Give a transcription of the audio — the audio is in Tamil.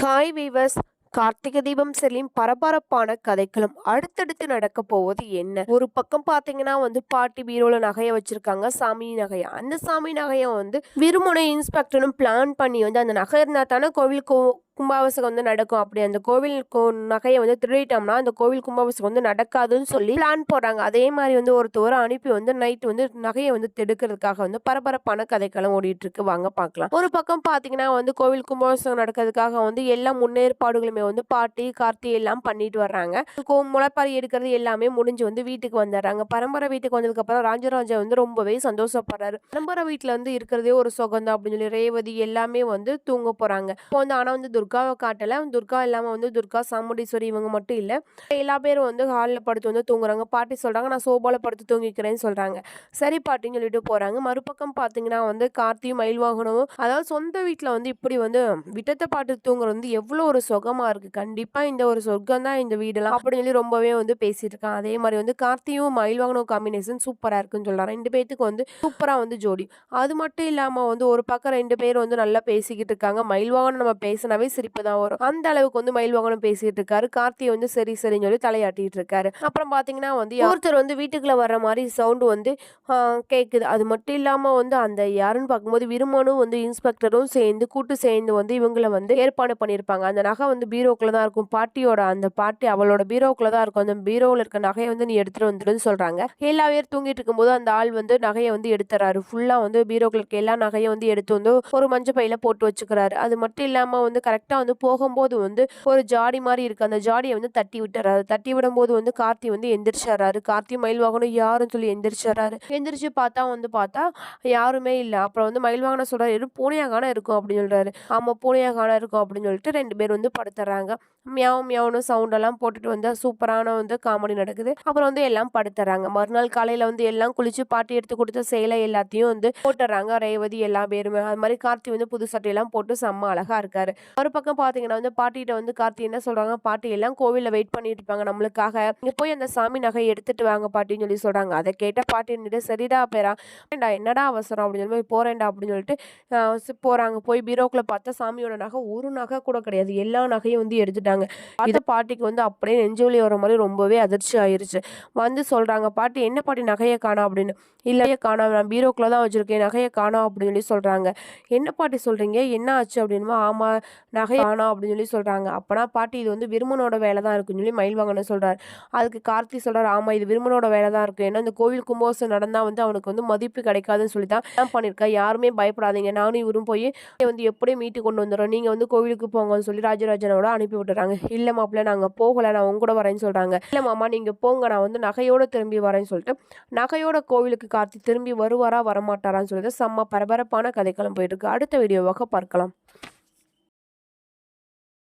ஹாய் வீவர்ஸ் கார்த்திகை தீபம் செல்லின் பரபரப்பான கதைக்களம் அடுத்தடுத்து நடக்க போவது என்ன? ஒரு பக்கம் பாத்தீங்கன்னா வந்து பாட்டி பீரோல நகையை வச்சிருக்காங்க சாமி நகையை. அந்த சாமி நகையை வந்து விருமுனை இன்ஸ்பெக்டரும் பிளான் பண்ணி வந்து அந்த நகை இருந்தா தானே கோவிலுக்கு கும்பாபிஷேகம் வந்து நடக்கும். அப்படி அந்த கோவில் கோ நகையை வந்து திருடிட்டோம்னா அந்த கோவில் கும்பாபிஷேகம் வந்து நடக்காதுன்னு சொல்லி பிளான் போடுறாங்க. அதே மாதிரி வந்து ஒருத்தவரை அனுப்பி வந்து நைட் வந்து நகையை வந்து தெடுக்கிறதுக்காக வந்து பரபரப்பான கதைக்களம் ஓடிட்டு இருக்கு வாங்க பார்க்கலாம். ஒரு பக்கம் பார்த்தீங்கன்னா வந்து கோவில் கும்பாபிஷேகம் நடக்கிறதுக்காக வந்து எல்லா முன்னேற்பாடுகளுமே வந்து பாட்டி கார்த்தி எல்லாம் பண்ணிட்டு வர்றாங்க. கோ- முளைப்பாரி எடுக்கிறது எல்லாமே முடிஞ்சு வந்து வீட்டுக்கு வந்துடுறாங்க. பரம்பரை வீட்டுக்கு வந்ததுக்கு அப்புறம் ராஜராஜா வந்து ரொம்பவே சந்தோஷப்படுறாரு. பரம்பரை வீட்டில் வந்து இருக்கிறதே ஒரு சுகந்தம் அப்படின்னு சொல்லி ரேவதி எல்லாமே வந்து தூங்க போறாங்க. இப்போ வந்து ஆனால் வந்து துர்காவை காட்டலை. துர்கா இல்லாமல் வந்து துர்கா சாமுண்டீஸ்வரி இவங்க மட்டும் இல்லை. எல்லா பேரும் வந்து ஹாலில் படுத்து வந்து தூங்குறாங்க. பாட்டி சொல்கிறாங்க நான் சோபாவில் படுத்து தூங்கிக்கிறேன்னு சொல்கிறாங்க சரி பாட்டின்னு சொல்லிட்டு போகிறாங்க மறுபக்கம் பார்த்தீங்கன்னா வந்து கார்த்தியும் மயில் வாகனமும் அதாவது சொந்த வீட்டில் வந்து இப்படி வந்து விட்டத்தை பாட்டு தூங்குறது வந்து எவ்வளோ ஒரு சுகமாக இருக்குது கண்டிப்பாக இந்த ஒரு சொர்க்கம் தான் இந்த வீடெல்லாம் அப்படின்னு சொல்லி ரொம்பவே வந்து பேசிட்டு இருக்கான் அதே மாதிரி வந்து கார்த்தியும் மயில் வாகனம் காம்பினேஷன் சூப்பராக இருக்குன்னு சொல்கிறாங்க ரெண்டு பேத்துக்கு வந்து சூப்பராக வந்து ஜோடி. அது மட்டும் இல்லாமல் வந்து ஒரு பக்கம் ரெண்டு பேர் வந்து நல்லா பேசிக்கிட்டு இருக்காங்க. மயில் வாகனம் நம்ம பேசினாவே சிரிப்பு தான் வரும். அந்த அளவுக்கு வந்து மயில் வாகனம் பேசிட்டு இருக்காரு. கார்த்தி வந்து சரி சரின்னு சொல்லி தலையாட்டிட்டு இருக்காரு. அப்புறம் பாத்தீங்கன்னா வந்து ஒருத்தர் வந்து வீட்டுக்குள்ள வர்ற மாதிரி சவுண்டு வந்து கேட்குது கேக்குது. அது மட்டும் இல்லாம வந்து அந்த யாருன்னு பார்க்கும்போது விருமனும் வந்து இன்ஸ்பெக்டரும் சேர்ந்து கூட்டு சேர்ந்து வந்து இவங்கள வந்து ஏற்பாடு பண்ணியிருப்பாங்க அந்த நகை வந்து பீரோக்குள்ள தான் இருக்கும். பாட்டியோட அந்த பாட்டி அவளோட பீரோக்குள்ள தான் இருக்கும். அந்த பீரோவில் இருக்க நகையை வந்து நீ எடுத்துட்டு வந்துடுன்னு சொல்றாங்க. எல்லா பேர் தூங்கிட்டு இருக்கும்போது அந்த ஆள் வந்து நகையை வந்து எடுத்துறாரு. ஃபுல்லா வந்து பீரோக்குள்ள இருக்க எல்லா நகையும் வந்து எடுத்து வந்து ஒரு மஞ்சள் பையில போட்டு வச்சுக்கிறாரு. அது மட்டும் இல்லாம வந்து கரெக்ட் கரெக்டாக வந்து போகும்போது வந்து ஒரு ஜாடி மாதிரி இருக்குது அந்த ஜாடியை வந்து தட்டி விட்டுறாரு. தட்டி விடும்போது வந்து கார்த்தி வந்து எந்திரிச்சாராரு கார்த்தி மயில் வாகனம் யாருன்னு சொல்லி எந்திரிச்சாராரு எந்திரிச்சு பார்த்தா வந்து பார்த்தா யாருமே இல்லை. அப்புறம் வந்து மயில் வாகனம் சொல்றாரு எதுவும் பூனையா காண இருக்கும்? அப்படின்னு சொல்கிறாரு ஆமாம் பூனையாகான இருக்கும் அப்படின்னு சொல்லிட்டு ரெண்டு பேர் வந்து படுத்துறாங்க. மியாவும் மியாவுன்னு சவுண்ட் எல்லாம் போட்டுட்டு வந்து சூப்பரான வந்து காமெடி நடக்குது. அப்புறம் வந்து எல்லாம் படுத்துறாங்க. மறுநாள் காலையில் வந்து எல்லாம் குளிச்சு பாட்டி எடுத்து கொடுத்த சேலை எல்லாத்தையும் வந்து போட்டுறாங்க. ரேவதி எல்லா பேருமே. அது மாதிரி கார்த்தி வந்து புது சட்டையெல்லாம் போட்டு செம்ம அழகா இருக்காரு. அவர் பக்கம் பார்த்தீங்கன்னா வந்து பாட்டிகிட்ட வந்து கார்த்தி என்ன சொல்றாங்க? பாட்டி எல்லாம் கோவில்ல வெயிட் பண்ணிட்டு இருப்பாங்க நம்மளுக்காக. இங்கே போய் அந்த சாமி நகை எடுத்துட்டு வாங்க பாட்டின்னு சொல்லி சொல்றாங்க. அதை கேட்ட பாட்டி இருந்துட்டு சரிடா பேரா ஏண்டா என்னடா அவசரம்? அப்படின்னு சொல்லி போய் போறேன்டா அப்படின்னு சொல்லிட்டு போகிறாங்க போறாங்க. போய் பீரோக்கில் பார்த்தா சாமியோட நகை ஒரு நகை கூட கிடையாது. எல்லா நகையும் வந்து எடுத்துட்டாங்க. இதை பாட்டிக்கு வந்து அப்படியே நெஞ்சு வலி வர மாதிரி ரொம்பவே அதிர்ச்சி ஆயிருச்சு. வந்து சொல்றாங்க பாட்டி என்ன பாட்டி நகையை காணோம் அப்படின்னு. இல்லையே காணோம் நான் பீரோக்குள்ள தான் வச்சிருக்கேன். நகையை காணோம் அப்படின்னு சொல்லி சொல்றாங்க. என்ன பாட்டி சொல்றீங்க? என்ன ஆச்சு? அப்படின்னுமா ஆமா நகை ஆனா அப்படின்னு சொல்லி சொல்றாங்க. அப்பனா பாட்டி இது வந்து விருமனோட வேலை தான் இருக்குன்னு சொல்லி மயில் வாங்கன்னு சொல்றாரு. அதுக்கு கார்த்தி சொல்றாரு ஆமா இது விருமனோட வேலை தான் இருக்கு. ஏன்னா இந்த கோவில் கும்போசம் நடந்தா வந்து அவனுக்கு வந்து மதிப்பு கிடைக்காதுன்னு சொல்லி தான் plan பண்ணிருக்கா யாருமே பயப்படாதீங்க. நானும் இவரும் போய் வந்து எப்படியும் மீட்டு கொண்டு வந்துடுறோம். நீங்க வந்து கோவிலுக்கு போங்கன்னு சொல்லி ராஜராஜனோட அனுப்பி விட்டுறாங்க. இல்ல மாப்பிள்ள நாங்க போகல. நான் உங்க கூட வரேன்னு சொல்றாங்க. இல்ல மாமா நீங்க போங்க. நான் வந்து நகையோட திரும்பி வரேன்னு சொல்லிட்டு நகையோட கோவிலுக்கு கார்த்தி திரும்பி வருவாரா வரமாட்டாரான்னு சொல்லிட்டு செம்ம பரபரப்பான கதைக்களம் போயிட்டு இருக்கு. அடுத்த வீடியோவாக பார்க்கலாம்.